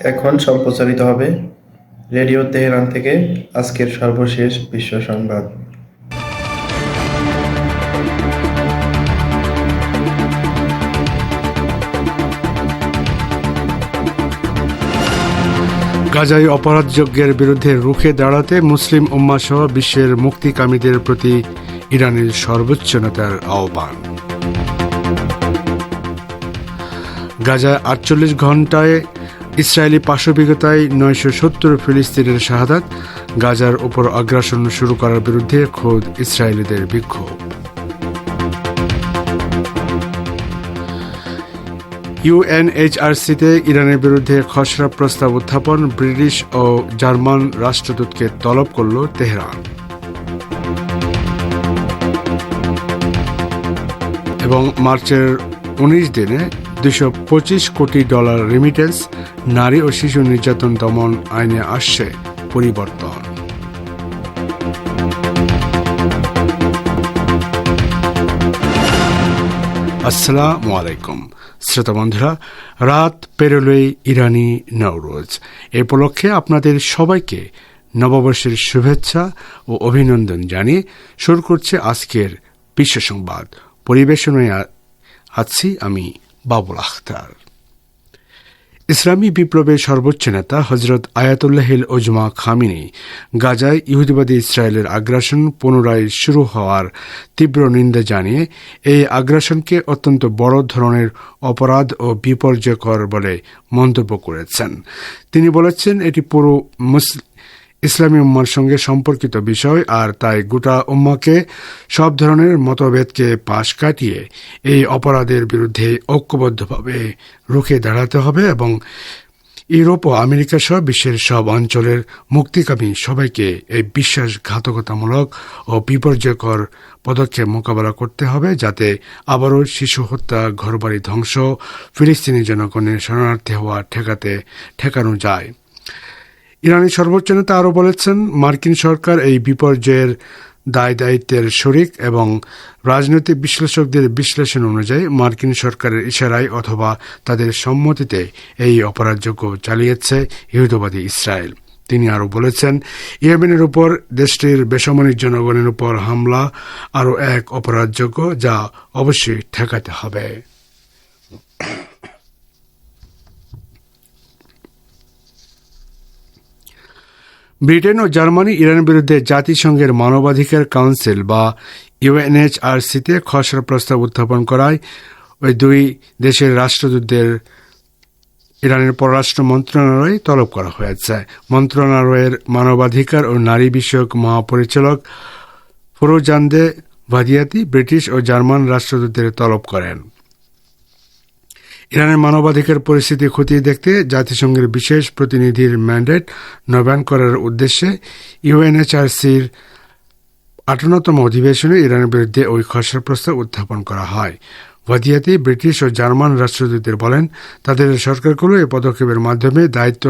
এখন সম্প্রচারিত হবে রেডিও তেহরান থেকে আজকের সর্বশেষ বিশ্ব সংবাদ। গাজায় অপরাধযজ্ঞের বিরুদ্ধে রুখে দাঁড়াতে মুসলিম উম্মা সহ বিশ্বের মুক্তিকামীদের প্রতি ইরানের সর্বোচ্চ নেতার আহ্বান। গাজায় আটচল্লিশ ঘন্টায় ইসরায়েলি পাশবিকতায় নয়শো সত্তর ফিলিস্তিনের শাহাদাত, গাজার উপর আগ্রাসন শুরু করার বিরুদ্ধে খোদ ইসরায়েলিদের বিক্ষোভ। ইউএনএইচআরসিতে ইরানের বিরুদ্ধে খসড়া প্রস্তাব উত্থাপন ব্রিটিশ ও জার্মান রাষ্ট্রদূতকে তলব করল তেহরান। এবং মার্চের উনিশ দিনে দুশো পঁচিশ কোটি ডলার রেমিটেন্স নারী ও শিশু নির্যাতন দমন আইনে আসছে পরিবর্তন। আসসালামু আলাইকুম। শ্রোতা বন্ধুরা, রাত পেরোলেই ইরানি নওরোজ। এ উপলক্ষে আপনাদের সবাইকে নববর্ষের শুভেচ্ছা ও অভিনন্দন জানিয়ে শুরু করছে আজকের বিশ্ব সংবাদ। পরিবেশনায় আছি আমি বাবুল আখতার। ইসলামী বিপ্লবের সর্বোচ্চ নেতা হজরত আয়াতুল্লাহিল ওজমা খামিনি গাজায় ইহুদিবাদী ইসরায়েলের আগ্রাসন পুনরায় শুরু হওয়ার তীব্র নিন্দা জানিয়ে এই আগ্রাসনকে অত্যন্ত বড় ধরনের অপরাধ ও বিপর্যয়কর বলে মন্তব্য করেছেন। তিনি বলেছেন, এটি পুরো মুসলিম ইসলামী উম্মার সঙ্গে সম্পর্কিত বিষয় আর তাই গোটা উম্মাকে সব ধরনের মতভেদকে পাশ কাটিয়ে এই অপরাধের বিরুদ্ধে ঐক্যবদ্ধভাবে রুখে দাঁড়াতে হবে এবং ইউরোপ ও আমেরিকা সহ বিশ্বের সব অঞ্চলের মুক্তিকামী সবাইকে এই বিশ্বাসঘাতকতামূলক ও বিপর্যয়কর পদক্ষেপ মোকাবেলা করতে হবে যাতে আবারও শিশু হত্যা, ঘরবাড়ি ধ্বংস, ফিলিস্তিনি জনগণের শরণার্থী হওয়া ঠেকাতে, ঠেকানো যায়। ইরানি সর্বোচ্চ নেতা আরও বলেছেন, মার্কিন সরকার এই বিপর্যয়ের দায় দায়িত্বের শরিক এবং রাজনৈতিক বিশ্লেষকদের বিশ্লেষণ অনুযায়ী মার্কিন সরকারের ইশারায় অথবা তাদের সম্মতিতে এই অপরাধযোগ্য চালিয়েছে ইহুদবাদী ইসরায়েল। তিনি আরও বলেছেন, ইয়েমেনের উপর দেশটির বেসামরিক জনগণের উপর হামলা আরও এক অপরাধযোগ্য যা অবশ্যই ঠেকাতে হবে। ব্রিটেন ও জার্মানি ইরানের বিরুদ্ধে জাতিসংঘের মানবাধিকার কাউন্সিল বা ইউএনএইচআরসিতে খসড়া প্রস্তাব উত্থাপন করায় ওই দুই দেশের রাষ্ট্রদূতদের ইরানের পররাষ্ট্র মন্ত্রণালয়ে তলব করা হয়েছে। মন্ত্রণালয়ের মানবাধিকার ও নারী বিষয়ক মহাপরিচালক ফরোজান্দে ভাদিয়াতি ব্রিটিশ ও জার্মান রাষ্ট্রদূতদের তলব করেন। ইরানের মানবাধিকার পরিস্থিতি খতিয়ে দেখতে জাতিসংঘের বিশেষ প্রতিনিধির ম্যান্ডেট নবায়ন করার উদ্দেশ্যে ইউএনএচআরসির আটান্নতম অধিবেশনে ইরানের বিরুদ্ধে ওই খসড়া প্রস্তাব উত্থাপন করা হয়। ভাদিয়াতি ব্রিটিশ ও জার্মান রাষ্ট্রদূতদের বলেন, তাদের সরকারগুলো এই পদক্ষেপের মাধ্যমে দায়িত্ব,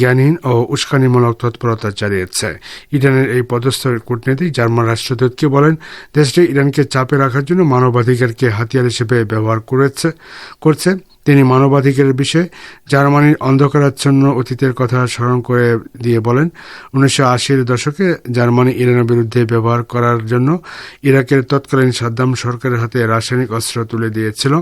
জ্ঞানহীন ও উস্কানিমূলক তৎপরতা চালিয়েছে। ইরানের এই পদস্থ কূটনীতি জার্মান রাষ্ট্রদূতকে বলেন, দেশটি ইরানকে চাপে রাখার জন্য মানবাধিকারকে হাতিয়ার হিসেবে ব্যবহার করেছে, করছে। তিনি মানবাধিকারের বিষয়ে জার্মানির অন্ধকারাচ্ছন্ন অতীতের কথা স্মরণ করে দিয়ে বলেন, উনিশশো আশির দশকে জার্মানি ইরানের বিরুদ্ধে ব্যবহার করার জন্য ইরাকের তৎকালীন সাদ্দাম সরকারের হাতে রাসায়নিক অস্ত্র তুলে দিয়েছিল।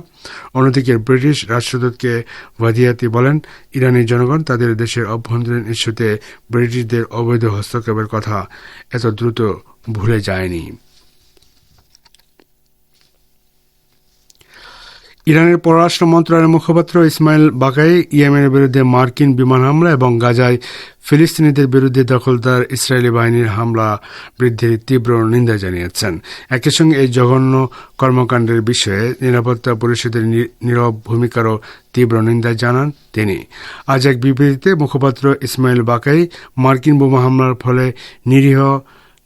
অন্যদিকে ব্রিটিশ রাষ্ট্রদূতকে ভাদিয়াতি বলেন, ইরানি জনগণ তাদের দেশের অভ্যন্তরীণ ইস্যুতে ব্রিটিশদের অবৈধ হস্তক্ষেপের কথা এত দ্রুত ভুলে যায়নি। ইরানের পররাষ্ট্র মন্ত্রণালয়ের মুখপাত্র ইসমাইল বাকাই ইয়েমেনের বিরুদ্ধে মার্কিন বিমান হামলা এবং গাজায় ফিলিস্তিনিদের বিরুদ্ধে দখলদার ইসরায়েলি বাহিনীর হামলা বৃদ্ধির তীব্র নিন্দা জানিয়েছেন। একই সঙ্গে এই জঘন্য কর্মকাণ্ডের বিষয়ে নিরাপত্তা পরিষদের নীরব ভূমিকারও তীব্র নিন্দা জানান তিনি। আজ এক বিবৃতিতে মুখপাত্র ইসমাইল বাকাই মার্কিন বোমা হামলার ফলে নিরীহ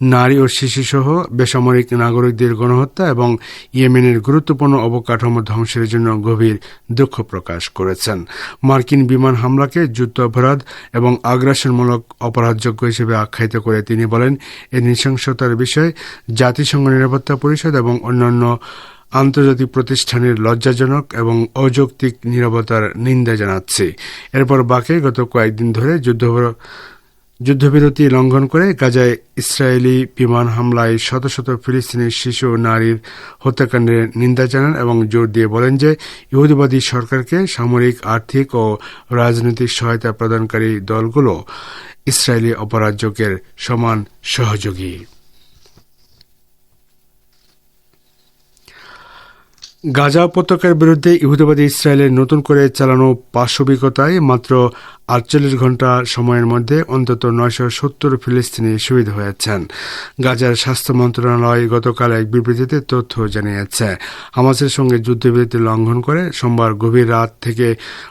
নারী ও শিশুসহ বেসামরিক নাগরিকদের গণহত্যা এবং ইয়েমেনের গুরুত্বপূর্ণ অবকাঠামো ধ্বংসের জন্য গভীর দুঃখ প্রকাশ করেছেন। মার্কিন বিমান হামলাকে যুদ্ধ অপরাধ এবং আগ্রাসনমূলক অপরাধযোগ্য হিসেবে আখ্যায়িত করে তিনি বলেন এই নৃশংসতার বিষয়ে জাতিসংঘ নিরাপত্তা পরিষদ এবং অন্যান্য আন্তর্জাতিক প্রতিষ্ঠানের লজ্জাজনক এবং অযৌক্তিক নিরবতার নিন্দা জানাচ্ছে। এরপর বাকে গত কয়েকদিন ধরে যুদ্ধ যুদ্ধবিরতি লঙ্ঘন করে গাজায় ইসরায়েলি বিমান হামলায় শত শত ফিলিস্তিনি শিশু ও নারীর হত্যাকাণ্ডের নিন্দা জানান এবং জোর দিয়ে বলেন যে ইহুদিবাদী সরকারকে সামরিক, আর্থিক ও রাজনৈতিক সহায়তা প্রদানকারী দলগুলো ইসরায়েলি অপরাধযোগের সমান সহযোগী। গাজা উপত্যকার বিরুদ্ধে ইহুদিবাদী ইসরায়েলের নতুন করে চালানো পাশবিকতায় মাত্র আটচল্লিশ ঘণ্টা সময়ের মধ্যে অন্তত নয়শো সত্তর ফিলিস্তিনি শহীদ হয়েছেন। গাজার স্বাস্থ্য মন্ত্রণালয় গতকাল এক বিবৃতিতে তথ্য জানিয়েছে। হামাসের সঙ্গে যুদ্ধবিরতি লঙ্ঘন করে সোমবার গভীর রাত থেকে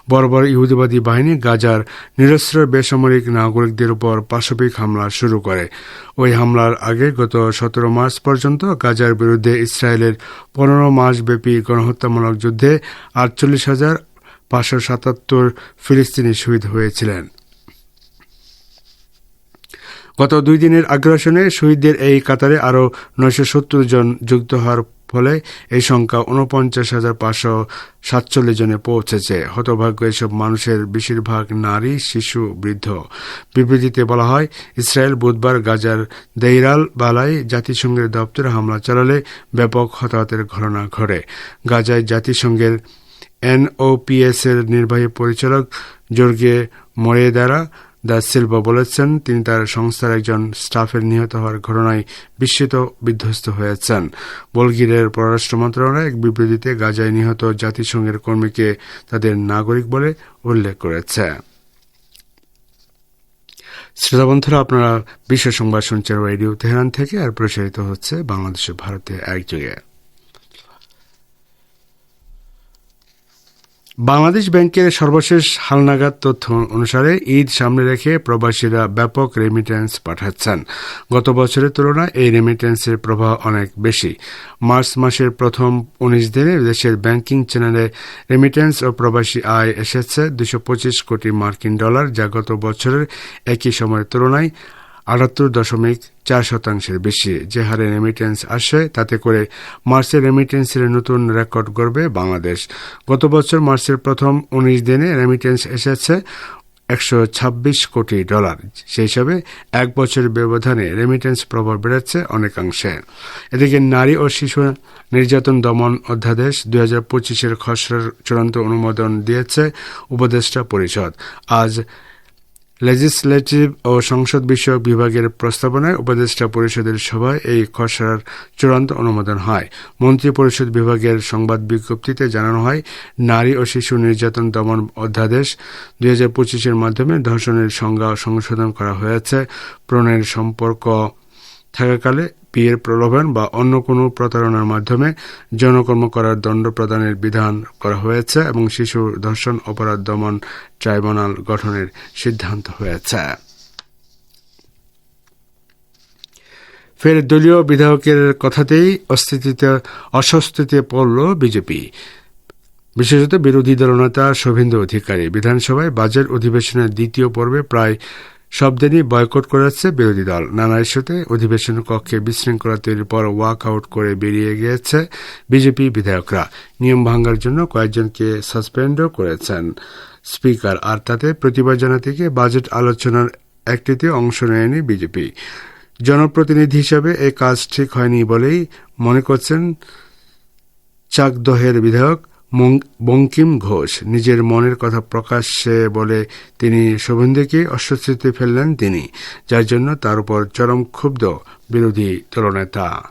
বড় বড় ইহুদিবাদী বাহিনী গাজার নিরস্ত্র বেসামরিক নাগরিকদের উপর পাশবিক হামলা শুরু করে। ওই হামলার আগে গত সতেরো মার্চ পর্যন্ত গাজার বিরুদ্ধে ইসরায়েলের পনেরো মাস ব্যাপী গণহত্যামূলক যুদ্ধে আটচল্লিশ হাজার পাঁচশো সাতাত্তর ফিলিস্তিনি শহীদ হয়েছিলেন। গত দুই দিনের আগ্রাসনে শহীদদের এই কাতারে আরও নয়শো সত্তর জন যুক্ত হওয়ার ফলে এই সংখ্যা উনপঞ্চাশ হাজার পাঁচশো সাতচল্লিশ জনে পৌঁছেছে। হতভাগ্য এসব মানুষের বেশিরভাগ নারী, শিশু, বৃদ্ধ। বিবৃতিতে বলা হয়, ইসরায়েল বুধবার গাজার দেইরাল বালাই জাতিসংঘের দপ্তরে হামলা চালালে ব্যাপক হতাহতের ঘটনা ঘটে। গাজায় জাতিসংঘের এনওপিএস এর নির্বাহী পরিচালক জর্গে মরেদারা দা সিলভা বলেছেন তিনি তার সংস্থার একজন স্টাফের নিহত হওয়ার ঘটনায় বিস্মিত বিধ্বস্ত হয়েছেন। বলগিরের পররাষ্ট্র মন্ত্রণালয় এক বিবৃতিতে গাজায় নিহত জাতিসংঘের কর্মীকে তাদের নাগরিক বলে উল্লেখ করেছে। শ্রোতা বন্ধুরা, আপনারা বিশ্ব সংবাদ শুনছেন রেডিও তেহরান থেকে, আর প্রসারিত হচ্ছে বাংলাদেশ ভারতে একযোগে। বাংলাদেশ ব্যাংকের সর্বশেষ হালনাগাদ তথ্য অনুসারে ঈদ সামনে রেখে প্রবাসীরা ব্যাপক রেমিটেন্স পাঠাচ্ছেন। গত বছরের তুলনায় এই রেমিটেন্সের প্রভাব অনেক বেশি। মার্চ মাসের প্রথম উনিশ দিনে দেশের ব্যাংকিং চ্যানেলে রেমিটেন্স ও প্রবাসী আয় এসেছে দুশো কোটি মার্কিন ডলার, যা গত বছরের একই সময়ের তুলনায় আটাত্তর দশমিক চার শতাংশের বেশি যে হারে রেমিটেন্স আসে, তাতে করে মার্চের রেমিটেন্সের নতুন রেকর্ড গড়বে বাংলাদেশ। গত বছর মার্চের প্রথম উনিশ দিনে রেমিটেন্স এসেছে একশো ছাব্বিশ কোটি ডলার। সেই হিসাবে এক বছরের ব্যবধানে রেমিটেন্স প্রভাব বেড়েছে অনেকাংশে। এদিকে নারী ও শিশু নির্যাতন দমন অধ্যাদেশ দুই হাজার পঁচিশের খসড়ার চূড়ান্ত অনুমোদন দিয়েছে উপদেষ্টা পরিষদ। আজ লেজিসলেটিভ ও সংসদ বিষয়ক বিভাগের প্রস্তাবনায় উপদেষ্টা পরিষদের সভায় এই খসড়ার চূড়ান্ত অনুমোদন হয়। মন্ত্রী পরিষদ বিভাগের সংবাদ বিজ্ঞপ্তিতে জানানো হয়, নারী ও শিশু নির্যাতন দমন অধ্যাদেশ দুই হাজার পঁচিশের মাধ্যমে ধর্ষণের সংজ্ঞা সংশোধন করা হয়েছে। প্রণয়ের সম্পর্ক থাকাকালে বিয়ের প্রলোভন বা অন্য কোনো প্রতারণার মাধ্যমে যৌনকর্ম করার দণ্ড প্রদানের বিধান করা হয়েছে এবং শিশু ধর্ষণ, অপরাধ, দমন ট্রাইব্যুনাল গঠনের সিদ্ধান্ত হয়েছে। ফের দলীয় বিধায়কের কথাতেই অস্থিতিতে, অস্বস্তিতে পড়ল বিজেপি। বিশেষত বিরোধী দলনেতা শুভেন্দু অধিকারী। বিধানসভায় বাজেট অধিবেশনের দ্বিতীয় পর্বে প্রায় সব দিনই বয়কট করেছে বিরোধী দল। নানা ইস্যুতে অধিবেশন কক্ষে বিশৃঙ্খলা তৈরির পর ওয়াক আউট করে বেরিয়ে গিয়েছে বিজেপি বিধায়করা। নিয়ম ভাঙ্গার জন্য কয়েকজনকে সাসপেন্ডও করেছেন। স্পিকার আর তাতে প্রতিবাদ জানাতে বাজেট আলোচনার একটিতে অংশ নেয়নি বিজেপি। জনপ্রতিনিধি হিসাবে এই কাজ ঠিক হয়নি বলেই মনে করছেন চাকদহের বিধায়ক বঙ্কিম ঘোষ নিজের মনের কথা প্রকাশ্যে বলে তিনি শুভেন্দুকে অস্বস্তিতে ফেললেন তিনি, যার জন্য তার উপর চরম ক্ষুব্ধ বিরোধী দলনেতা।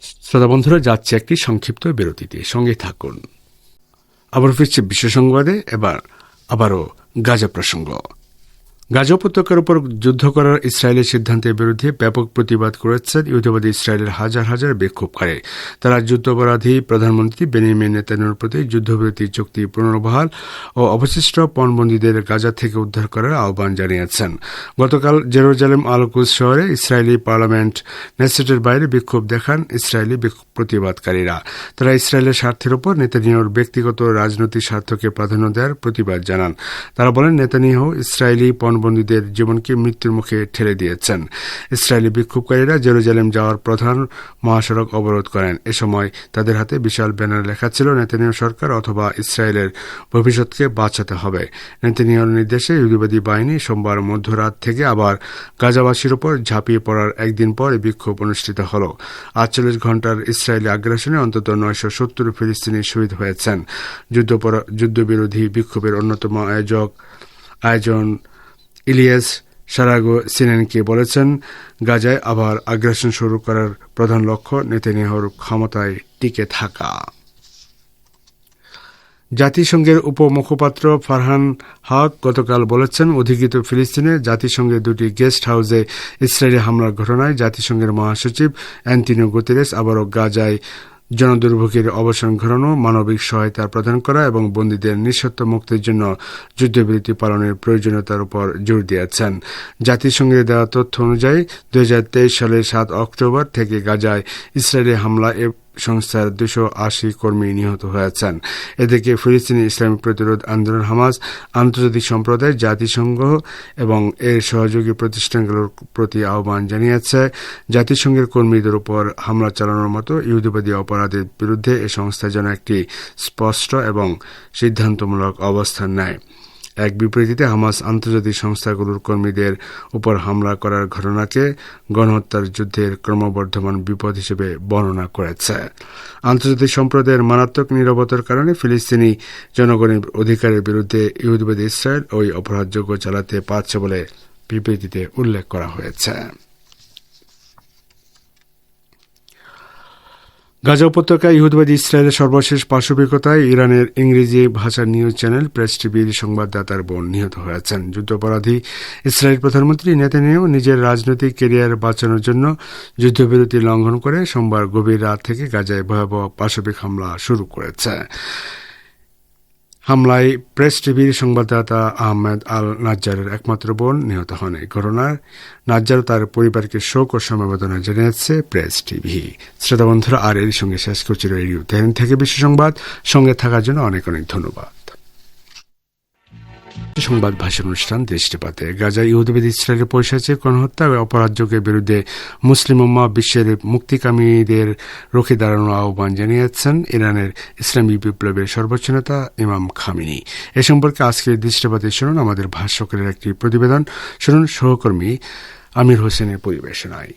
শ্রোতা বন্ধুরা, যাচ্ছে একটি সংক্ষিপ্ত বিরতিতে। সঙ্গে থাকুন। আবার ফিরছে বিশ্ব সংবাদে। এবার আবারও গাজা প্রসঙ্গ। গাজা উপত্যকার উপর যুদ্ধ করার ইসরায়েলের সিদ্ধান্তের বিরুদ্ধে ব্যাপক প্রতিবাদ করেছেন ইহুদিবাদী ইসরায়েলের হাজার হাজার বিক্ষোভকারী। তারা যুদ্ধাপরাধী প্রধানমন্ত্রী বেনিয়ামিন নেতানুর প্রতি যুদ্ধবিরতি চুক্তি পুনর্বহাল ও অবশিষ্ট পণবন্দীদের গাজা থেকে উদ্ধার করার আহ্বান জানিয়েছেন। গতকাল জেরুজালেম আলকুজ শহরে ইসরায়েলি পার্লামেন্ট নেসেটের বাইরে বিক্ষোভ দেখান ইসরায়েলি প্রতিবাদকারীরা। তারা ইসরায়েলের স্বার্থের উপর নেতানিয়াহুর ব্যক্তিগত রাজনৈতিক স্বার্থকে প্রাধান্য দেওয়ার প্রতিবাদ জানান। তারা বলেন, নেতানিয়াহু ইসরায়েলি পণ জবানবন্দীদের জীবনকে মৃত্যুর মুখে ঠেলে দিয়েছেন। ইসরায়েলি বিক্ষোভকারীরা জেরুজালেম যাওয়ার প্রধান মহাসড়ক অবরোধ করেন। এ সময় তাদের হাতে বিশাল ব্যানার লেখা ছিল, নেতানিয়াহু সরকার অথবা ইসরায়েলের ভবিষ্যৎকে বাঁচাতে হবে। নেতানিয়াহুর নির্দেশে ইহুদিবাদী বাহিনী সোমবার মধ্যরাত থেকে আবার গাজাবাসীর উপর ঝাঁপিয়ে পড়ার একদিন পর বিক্ষোভ অনুষ্ঠিত হল। আটচল্লিশ ঘণ্টার ইসরায়েলি আগ্রাসনে অন্তত নয়শো সত্তর ফিলিস্তিনি শহীদ হয়েছেন। যুদ্ধবিরোধী বিক্ষোভের অন্যতম আয়োজক আয়োজন ইলিয়াস সারাগো সিনেনকে বলেছেন, গাজায় আবার আগ্রাসন শুরু করার প্রধান লক্ষ্য নেতানিয়াহুর ক্ষমতায় টিকে থাকা। জাতিসংঘের উপমুখপাত্র ফারহান হক গতকাল বলেছেন, অধিকৃত ফিলিস্তিনে জাতিসংঘের দুটি গেস্ট হাউসে ইসরায়েলি হামলার ঘটনায় জাতিসংঘের মহাসচিব অ্যান্টিনো গুতেরেস আবারও গাজায় জনদুর্ভোগের অবসান ঘটানো, মানবিক সহায়তা প্রদান করা এবং বন্দীদের নিঃশর্ত মুক্তির জন্য যুদ্ধবিরতি পালনের প্রয়োজনীয়তার উপর জোর দিয়েছেন। জাতিসংঘের দেওয়া তথ্য অনুযায়ী দু হাজার তেইশ সালের সাত অক্টোবর থেকে গাজায় ইসরায়েলি হামলা সংস্থার দুশো আশি কর্মী নিহত হয়েছেন। এদিকে ফিলিস্তিনি ইসলামী প্রতিরোধ আন্দোলন হামাজ আন্তর্জাতিক সম্প্রদায়, জাতিসংঘ এবং এর সহযোগী প্রতিষ্ঠানগুলোর প্রতি আহ্বান জানিয়েছে। জাতিসংঘের কর্মীদের উপর হামলা চালানোর মতো ইহুদিবাদী অপরাধের বিরুদ্ধে এ সংস্থা যেন একটি স্পষ্ট এবং সিদ্ধান্তমূলক অবস্থান নেয়। এক বিবৃতিতে হামাস আন্তর্জাতিক সংস্থাগুলোর কর্মীদের উপর হামলা করার ঘটনাকে গণহত্যার যুদ্ধের ক্রমবর্ধমান বিপদ হিসেবে বর্ণনা করেছে। আন্তর্জাতিক সম্প্রদায়ের মারাত্মক নিরবতার কারণে ফিলিস্তিনি জনগণের অধিকারের বিরুদ্ধে ইহুদিবাদী ইসরায়েল ওই অপরাধযোগ্য চালাতে পারছে বলে বিবৃতিতে উল্লেখ করা হয়েছে। গাজা উপত্যকায় ইহুদবাদী ইসরায়েলের সর্বশেষ পার্শ্ববিকতায় ইরানের ইংরেজি ভাষার নিউজ চ্যানেল প্রেস টিভির সংবাদদাতার বোন নিহত হয়েছেন। যুদ্ধাপরাধী ইসরায়েল প্রধানমন্ত্রী নেতানিয়াহু নিজের রাজনৈতিক কেরিয়ার বাঁচানোর জন্য যুদ্ধবিরতি লঙ্ঘন করে সোমবার গভীর রাত থেকে গাজায় ভয়াবহ পাশবিক হামলা শুরু করেছে। হামলায় প্রেস টিভির সংবাদদাতা আহমেদ আল নাজ্জারের একমাত্র বোন নিহত হন। এই ঘটনার নাজ্জার তার পরিবারকে শোক ও সমবেদনা জানিয়েছে প্রেস টিভি। শ্রোতা বন্ধুরা, আর এর সঙ্গে শেষ করছি তেহরান থেকে বিশ্ব সংবাদ। সঙ্গে থাকার জন্য অনেক অনেক ধন্যবাদ। সংবাদ ভাষণ অনুষ্ঠান দৃষ্টিপাতে গাজা ইহুদিবাদ ইসরায়েলের পৈশাচিক গণহত্যা ও অপরাধযোগের বিরুদ্ধে মুসলিম উম্মা বিশ্বের মুক্তিকামীদের রুখে দাঁড়ানোর আহ্বান জানিয়েছেন ইরানের ইসলামী বিপ্লবের সর্বোচ্চ নেতা ইমাম খামিনি। এ সম্পর্কে আজকের দৃষ্টিপাতে শুনুন আমাদের ভাষ্যকারের একটি প্রতিবেদন। শুনুন সহকর্মী আমির হোসেনের পরিবেশনায়।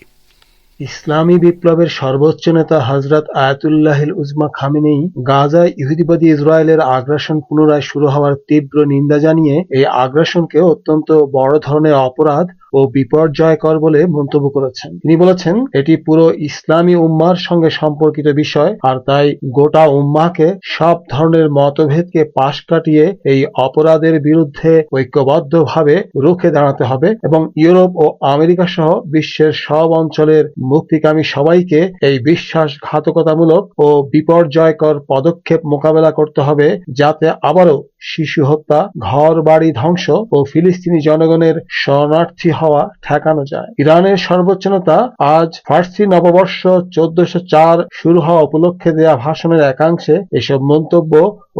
ইসলামী বিপ্লবের সর্বোচ্চ নেতা হজরত আয়াতুল্লাহিল উজমা খামিনেই গাজায় ইহুদিবাদী ইসরায়েলের আগ্রাসন পুনরায় শুরু হওয়ার তীব্র নিন্দা জানিয়ে এই আগ্রাসনকে অত্যন্ত বড় ধরনের অপরাধ ও বিপর্যয়কর বলে মন্তব্য করেছেন। তিনি বলেছেন, এটি পুরো ইসলামী উম্মার সঙ্গে সম্পর্কিত বিষয়, আর তাই গোটা উম্মাকে সব ধরনের মতভেদকে পাশ কাটিয়ে এই অপরাধের বিরুদ্ধে ঐক্যবদ্ধভাবে রুখে দাঁড়াতে হবে এবং ইউরোপ ও আমেরিকা সহ বিশ্বের সব অঞ্চলের মুক্তিকামী সবাইকে এই বিশ্বাসঘাতকতামূলক ও বিপর্যয়কর পদক্ষেপ মোকাবেলা করতে হবে, যাতে আবারও শিশু হত্যা ঘর বাড়ি ধ্বংস ও ফিলিস্তিনি জনগণের শরণার্থী হওয়া ঠেকানো যায়। ইরানের সর্বোচ্চ নেতা আজ ফার্সি নববর্ষ চোদ্দশো চার শুরু হওয়া উপলক্ষে দেয়া ভাষণের একাংশে এসব মন্তব্য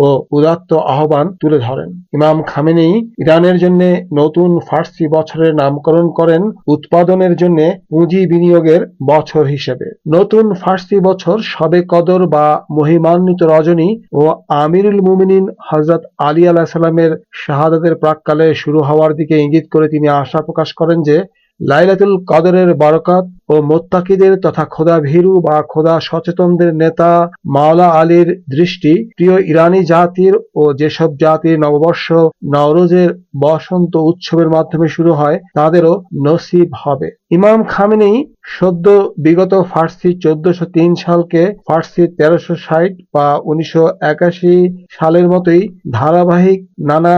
ও উদাত্ত আহ্বান তুলে ধরেন। ইমাম খামেনি ইরানের জন্য নতুন ফার্সি বছরের নামকরণ করেন উৎপাদনের জন্য পুঁজি বিনিয়োগের বছর হিসেবে। নতুন ফার্সি বছর সবে কদর বা মহিমান্বিত রজনী ও আমিরুল মুমিনিন হজরত আলী আলাহ সাল্লামের শাহাদাতের প্রাককালে শুরু হওয়ার দিকে ইঙ্গিত করে তিনি আশা প্রকাশ করেন যে, লাইলাতুল কদরের বরকত ও মোত্তাকিদের তথা খোদা ভীরু বা খোদা সচেতনদের নেতা মাওলা আলীর দৃষ্টি প্রিয় ইরানি জাতির ও যেসব জাতির নববর্ষ নওরোজের বসন্ত উৎসবের মাধ্যমে শুরু হয়, তাদেরও নসিব হবে। ইমাম খামেনেই সদ্য বিগত ফার্সি চোদ্দশো তিন সালকে ফার্সি তেরোশো ষাট বা উনিশশো একাশি সালের মতোই ধারাবাহিক নানা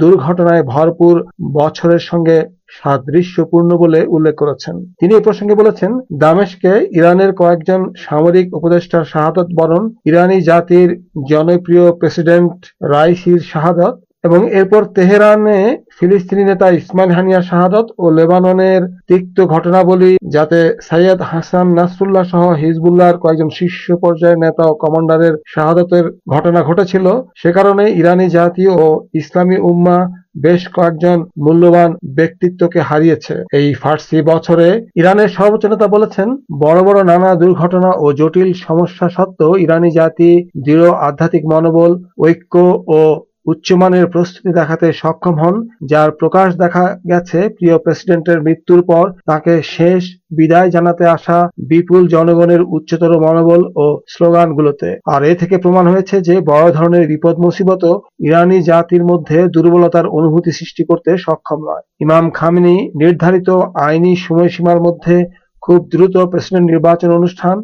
দুর্ঘটনায় ভরপুর বছরের সঙ্গে সাদৃশ্যপূর্ণ বলে উল্লেখ করেছেন। তিনি এ প্রসঙ্গে বলেছেন, দামেশকে ইরানের কয়েকজন সামরিক উপদেষ্টার শাহাদত বরণ ইরানি জাতির জনপ্রিয় প্রেসিডেন্ট রাইসির শাহাদত এবং এরপর তেহরানে ফিলিস্তিনি নেতা ইসমাইল হানিয়ার শাহাদত ও লেবাননের তিক্ত ঘটনাবলী, যাতে সাইয়দ হাসান নাসরুল্লাহ সহ হিজবুল্লাহর কয়েকজন শীর্ষ পর্যায়ের নেতা ও কমান্ডারের শাহাদতের ঘটনা ঘটেছিল। সে কারণে ইরানি জাতি ও ইসলামী উম্মা বেশ কয়েকজন মূল্যবান ব্যক্তিত্বকে হারিয়েছে। এই ফার্সি বছরে ইরানের সর্বোচ্চ নেতা বলেছেন, বড় বড় নানা দুর্ঘটনা ও জটিল সমস্যা সত্ত্বেও ইরানি জাতি দৃঢ় আধ্যাত্মিক মনোবল, ঐক্য ও উচ্চমানের প্রস্তুতি দেখাতে সক্ষম হন, যার প্রকাশ দেখা গেছে প্রিয় প্রেসিডেন্টের মৃত্যুর পর। তাকে শেষ বিদায় জানাতে আসা বিপুল জনগণের উচ্চতর মনোবল ও স্লোগানগুলোতে। আর এ থেকে প্রমাণ হয়েছে যে বড় ধরনের বিপদ মুসিবত ইরানি জাতির মধ্যে দুর্বলতার অনুভূতি সৃষ্টি করতে সক্ষম নয়। ইমাম খামিনি নির্ধারিত আইনি সময়সীমার মধ্যে খুব দ্রুত প্রেসিডেন্ট নির্বাচন অনুষ্ঠান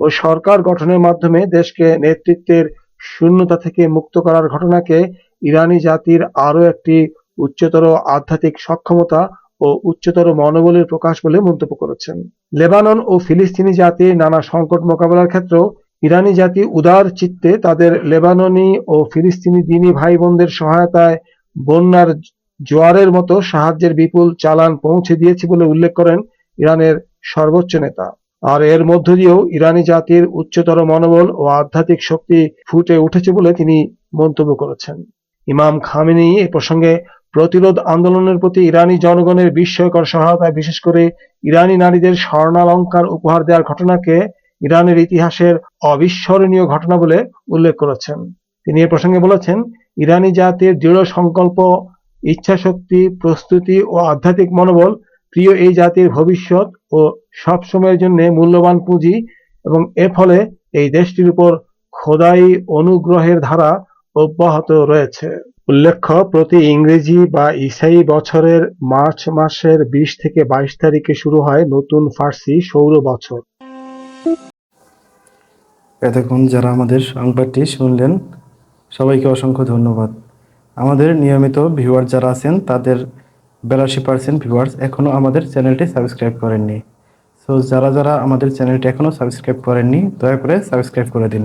ও সরকার গঠনের মাধ্যমে দেশকে নেতৃত্বের শূন্যতা থেকে মুক্ত করার ঘটনাকে ইরানি জাতির আরও একটি উচ্চতর আধ্যাত্মিক সক্ষমতা ও উচ্চতর মনোবলের প্রকাশ বলে মন্তব্য করেছেন। লেবানন ও ফিলিস্তিনি জাতির নানা সংকট মোকাবেলার ক্ষেত্রেও ইরানি জাতি উদার চিত্তে তাদের লেবাননি ও ফিলিস্তিনি দিনী ভাই বোনদের সহায়তায় বন্যার জোয়ারের মতো সাহায্যের বিপুল চালান পৌঁছে দিয়েছে বলে উল্লেখ করেন ইরানের সর্বোচ্চ নেতা। আর এর মধ্য দিয়েও ইরানি জাতির উচ্চতর মনোবল ও আধ্যাত্মিক শক্তি ফুটে উঠেছে বলে তিনি মন্তব্য করেছেন। ইমাম খামেনি এ প্রসঙ্গে প্রতিরোধ আন্দোলনের প্রতি ইরানি জনগণের বিস্ময়কর সহায়তায় বিশেষ করে ইরানি নারীদের স্বর্ণালঙ্কার উপহার দেওয়ার ঘটনাকে ইরানের ইতিহাসের অবিস্মরণীয় ঘটনা বলে উল্লেখ করেছেন। তিনি এ প্রসঙ্গে বলেছেন, ইরানি জাতির দৃঢ় সংকল্প, ইচ্ছাশক্তি, প্রস্তুতি ও আধ্যাত্মিক মনোবল প্রিয় এই জাতির ভবিষ্যৎ ও সব সময়ের জন্য মূল্যবান পুঁজি এবং এর ফলে এই দেশটির উপর খোদাই অনুগ্রহের ধারা অব্যাহত রয়েছে। উল্লেখ্য, প্রতি ইংরেজি বা ইসাই বছরের মার্চ মাসের বিশ থেকে বাইশ তারিখে শুরু হয় নতুন ফার্সি সৌর বছর। এতক্ষণ যারা আমাদের সংবাদটি শুনলেন, সবাইকে অসংখ্য ধন্যবাদ। আমাদের নিয়মিত ভিউয়ার যারা আছেন, তাদের বিরাশি পার্সেন্ট ভিউয়ার্স এখনও আমাদের চ্যানেলটি সাবস্ক্রাইব করেননি। সো যারা যারা আমাদের চ্যানেলটি এখনও সাবস্ক্রাইব করেননি, দয়া করে সাবস্ক্রাইব করে দিন।